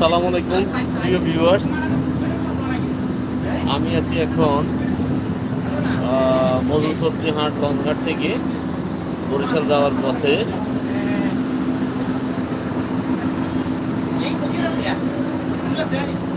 আসসালামু আলাইকুম প্রিয় ভিউয়ার্স আমি আছি এখন মধুসবজি হাট লঞ্চঘাট থেকে বরিশাল যাওয়ার পথে। আহ,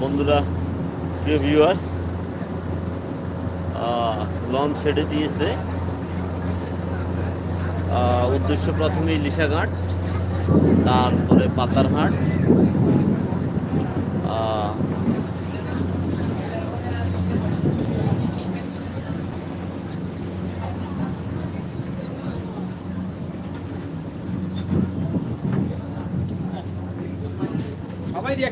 বন্ধুরা প্রিয় ভিউয়ার্স লঞ্চ ছেড়ে দিয়েছে। উদ্দেশ্য প্রথমে ইলিশাঘাট তারপরে পাতারহাট।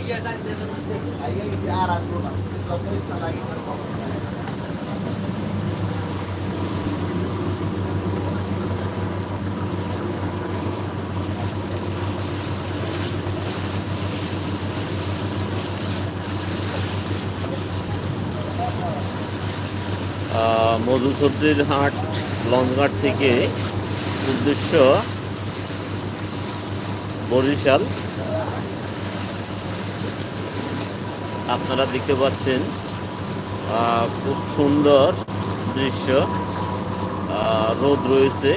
ইয়েটা আহ, হাট লঞ্চঘাট থেকে উদ্দেশ্য বরিশাল। আপনারা দেখতে পাচ্ছেন খুব সুন্দর দৃশ্য। রোদ রয়েছে।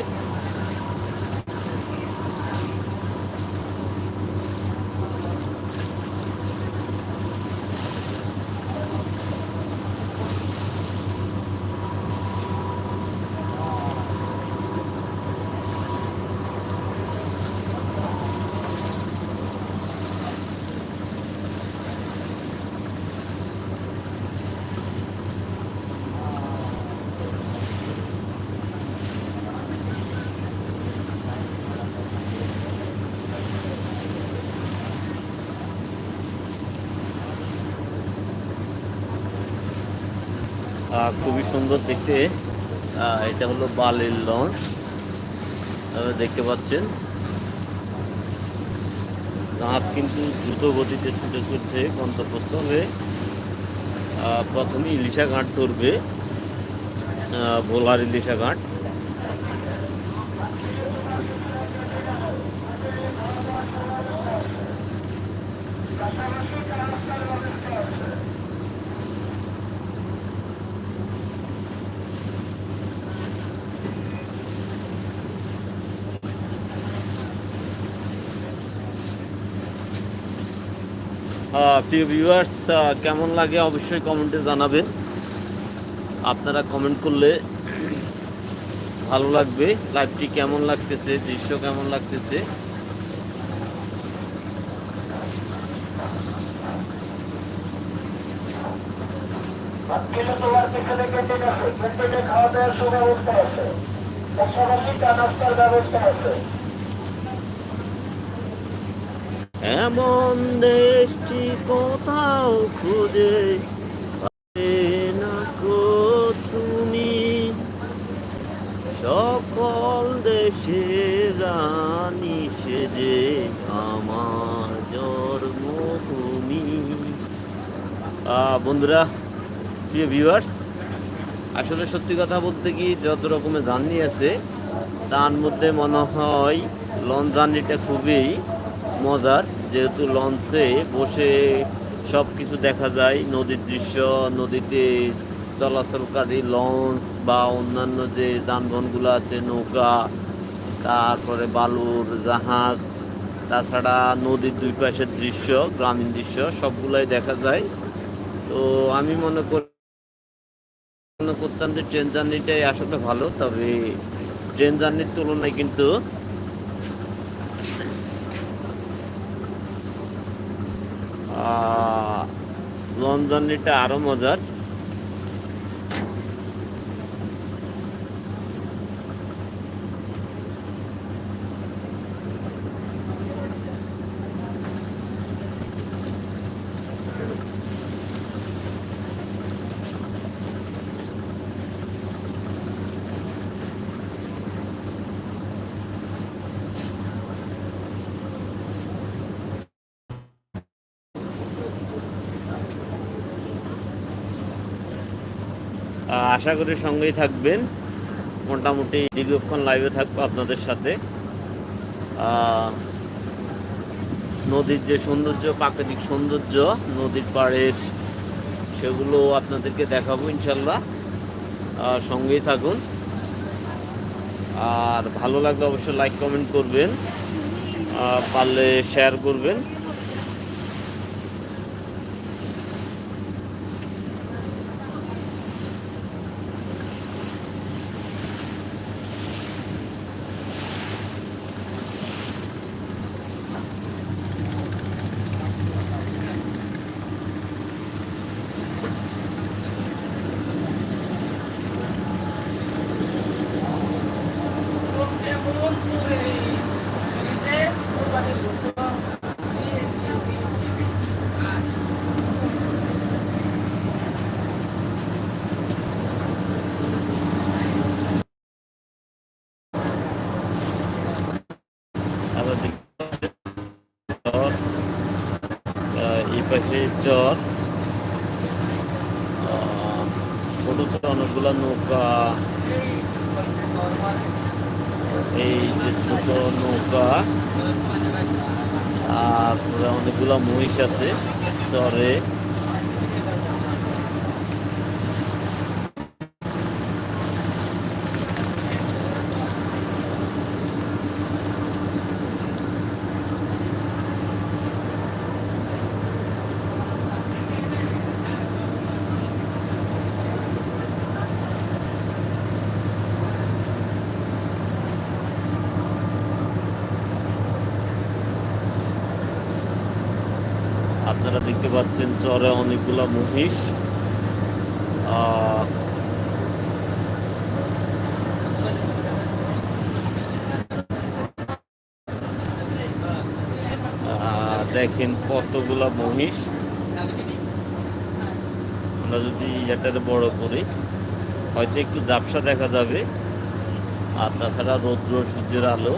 খুবই সুন্দর দেখতে। এটা হলো বালির লঞ্চ। দেখতে পাচ্ছেন। গাছ কিন্তু দ্রুত গতিতে ছুটে চলছে গন্তব্যস্থলে। প্রথমে ইলিশা ঘাট ধরবে। ভোলার ইলিশা ঘাট। প্রিয় ভিউয়ার্স কেমন লাগে অবশ্যই কমেন্টে জানাবেন। আপনারা কমেন্ট করলে ভালো লাগবে। লাইভটি কেমন লাগতেছে, দৃশ্য কেমন লাগতেছে? পাশাপাশি ব্যবস্থা আছে। এমন দেশটি কোথাও খুঁজে না তুমি? সকল দেশে রানী সেজে আমার জন্মভূমি বন্ধুরা, প্রিয় ভিউয়ার্স আসলে সত্যি কথা বলতে কি, যত রকমের জার্নি আছে, তার মধ্যে মনে হয় লঞ্চ জার্নিটা খুবই মজার, যেহেতু লঞ্চে বসে সব কিছু দেখা যায়, নদীর দৃশ্য, নদীতে চলাচলকারী লঞ্চ বা অন্যান্য যে যানবাহনগুলো আছে, নৌকা, তারপরে বালুর জাহাজ, তাছাড়া নদীর দুই পাশের দৃশ্য, গ্রামীণ দৃশ্য, সবগুলাই দেখা যায়। তো আমি মনে করি, মনে করতাম যে ট্রেন জার্নিটাই আসলে ভালো, তবে ট্রেন জার্নির তুলনায় কিন্তু লঞ্চ জার্নিটা আরও মজার। আশা করি সঙ্গেই থাকবেন। মোটামুটি দীর্ঘক্ষণ লাইভে থাকব আপনাদের সাথে। নদীর যে সৌন্দর্য, প্রাকৃতিক সৌন্দর্য, নদীর পাড়ের সেগুলো আপনাদেরকে দেখাবো ইনশাল্লাহ। সঙ্গেই থাকুন। আর ভালো লাগলে অবশ্যই লাইক কমেন্ট করবেন। পারলে শেয়ার করবেন আবার দেখতে পাচ্ছেন চর আহ, চর ছোট ছোট অনেকগুলা নৌকা। এই যে ছোট নৌকা আর অনেকগুলা মহিষ আছে চরে আপনারা দেখতে পাচ্ছেন চরে অনেকগুলা মহিষ। দেখেন কতগুলা মহিষ। আমরা যদি এটার বড় করি, হয়তো একটু ঝাপসা দেখা যাবে। আর তাছাড়া রৌদ্র সূর্যের আলো।